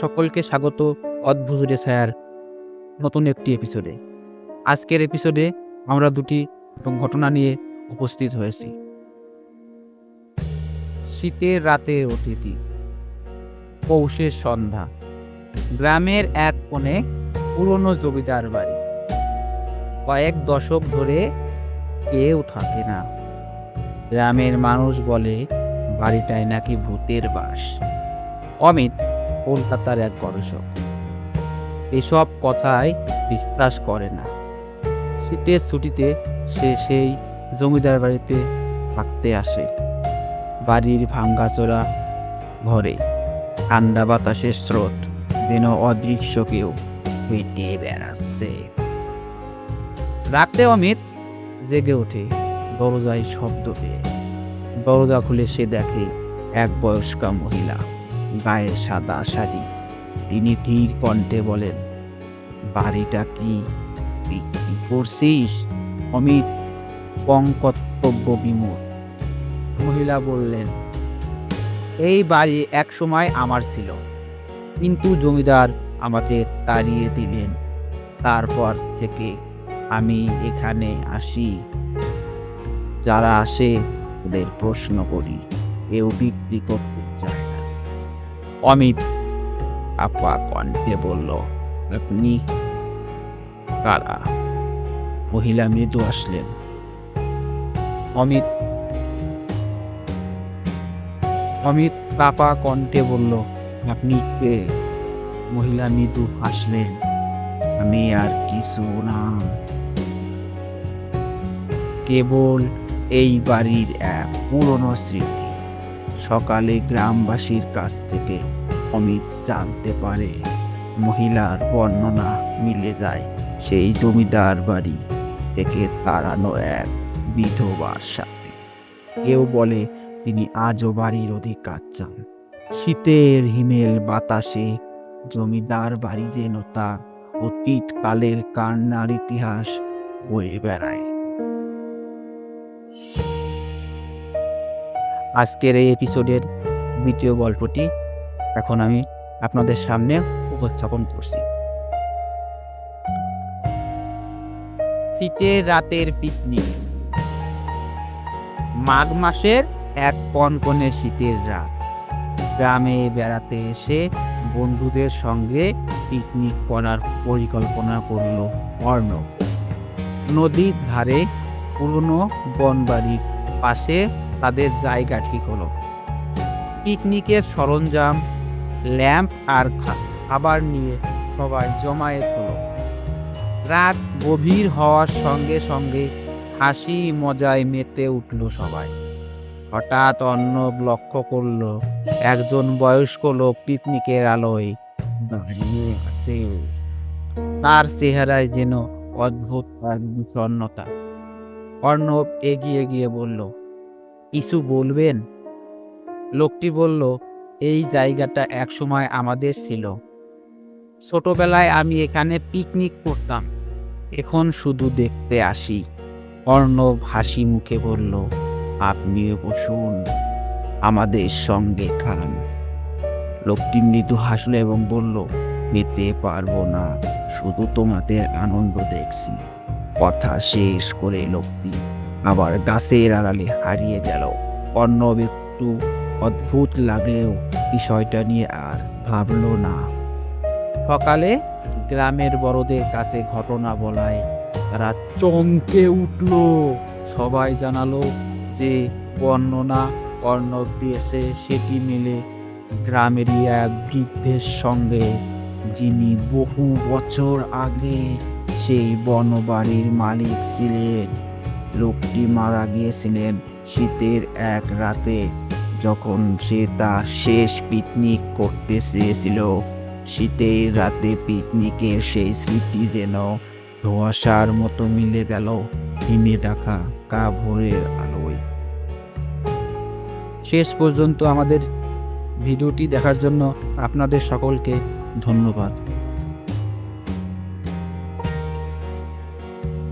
সকলকে স্বাগত। অদ্ভুত রেসায়ার নতুন একটি এপিসোডে আজকের এপিসোডে আমরা দুটি ঘটনা নিয়ে উপস্থিত হয়েছি। শীতের রাতের অতিথি। পৌষের সন্ধ্যা। গ্রামের এক কোণে পুরনো জমিদার বাড়ি। কয়েক দশক ধরে কেউ থাকে না। গ্রামের মানুষ বলে বাড়িটায় নাকি ভূতের বাস। অমিত কলকাতার এক গবেষক। এসব কথায় বিশ্বাস করে না। শীতের ছুটিতে সে সেই জমিদার বাড়িতে থাকতে আসে। বাড়ির ভাঙ্গাচোরা ঘরে ঠান্ডা বাতাসের স্রোত যেন অদৃশ্য কেউ হেঁটে বেড়াচ্ছে। রাতে অমিত জেগে ওঠে দরজায় শব্দ পেয়ে। দরজা খুলে সে দেখে এক বয়স্কা মহিলা। গায়ে সাদা শাড়ি। তিনি ধীর কণ্ঠে বলেন, বাড়িটা কি বিক্রি করছিস, অমিত? কঙ্কর্তব্য বিমূর মহিলা বললেন, এই বাড়ি এক সময় আমার ছিল, কিন্তু জমিদার আমাদের তাড়িয়ে দিলেন। তারপর থেকে আমি এখানে আসি। যারা আসে, ওদের প্রশ্ন করি, কেউ বিক্রি করতে অমিত আপা কণ্ঠে বলল, আপনি কারা? মহিলা মৃদু আসলেন অমিত অমিত কাপা কণ্ঠে বলল, আপনি কে? মহিলা মৃদু হাসলেন, আমি আর কিছু না। কেবল এই বাড়ির এক পুরনো স্মৃতি। সকালে গ্রামবাসীর কাছ থেকে অমিত জানতে পারে, মহিলার বর্ণনা মিলে যায় সেই জমিদার বাড়ি থেকে তাড়ানো এক বিধবার সাথে কেউ বলে, তিনি আজও বাড়ির অধিকার চান। শীতের হিমেল বাতাসে জমিদার বাড়ি যেন তা অতীত কালের কান্নার ইতিহাস বয়ে বেড়ায়। আজকের এই এপিসোডের দ্বিতীয় গল্পটি এখন আমি আপনাদের সামনে উপস্থাপন করছি। শীতের রাতের পিকনিক মাঘ মাসের এক কনকনে শীতের রাত। গ্রামে বেড়াতে এসে বন্ধুদের সঙ্গে পিকনিক করার পরিকল্পনা করল অর্ণব। নদীর ধারে পুরনো বনবাড়ির পাশে তাদের জায়গা ঠিক হলো। পিকনিকের সরঞ্জাম, ল্যাম্প আর খাবার নিয়ে সবাই জমায়েত হলো। রাত গভীর হওয়ার সঙ্গে সঙ্গে হাসি মজায় মেতে উঠল সবাই। হঠাৎ অর্ণব লক্ষ্য করল, একজন বয়স্ক লোক পিকনিকের আলোয় দাঁড়িয়ে আছে। তার চেহারায় যেন অদ্ভুত এক অর্ণব এগিয়ে গিয়ে বলল কিছু বলবেন? লোকটি বলল, এই জায়গাটা একসময় আমাদের ছিল। ছোটবেলায় আমি এখানে পিকনিক করতাম। এখন শুধু দেখতে আসি। অর্ণব হাসি মুখে বলল, আপনিও বসুন, আমাদের সঙ্গে খান। লোকটি মৃদু হাসলো এবং বলল নিতে পারব না, শুধু তোমাদের আনন্দ দেখছি। কথা শেষ করে লোকটি আবার গাছের আড়ালে হারিয়ে গেল। অর্ণব একটু অদ্ভুত লাগলেও বিষয়টা নিয়ে আর ভাবলো না। সকালে গ্রামের বড়দের কাছে ঘটনা বলায় তারা চমকে উঠল। সবাই জানালো যে বর্ণনা অর্ণব দিয়েছে সেটি মিলে গ্রামেরই এক বৃদ্ধের সঙ্গে, যিনি বহু বছর আগে সেই বনবাড়ির মালিক ছিলেন। লোকটি মারা গিয়েছিলেন শীতের এক রাতে যখন সে তার শেষ পিকনিক করতে চেয়েছিল। শীতের রাতে পিকনিকের সেই স্মৃতি যেন ধোঁয়াশার মতো মিলে গেল হিমে ডাকা কা ভোরের আলোয়। শেষ পর্যন্ত আমাদের ভিডিওটি দেখার জন্য আপনাদের সকলকে ধন্যবাদ।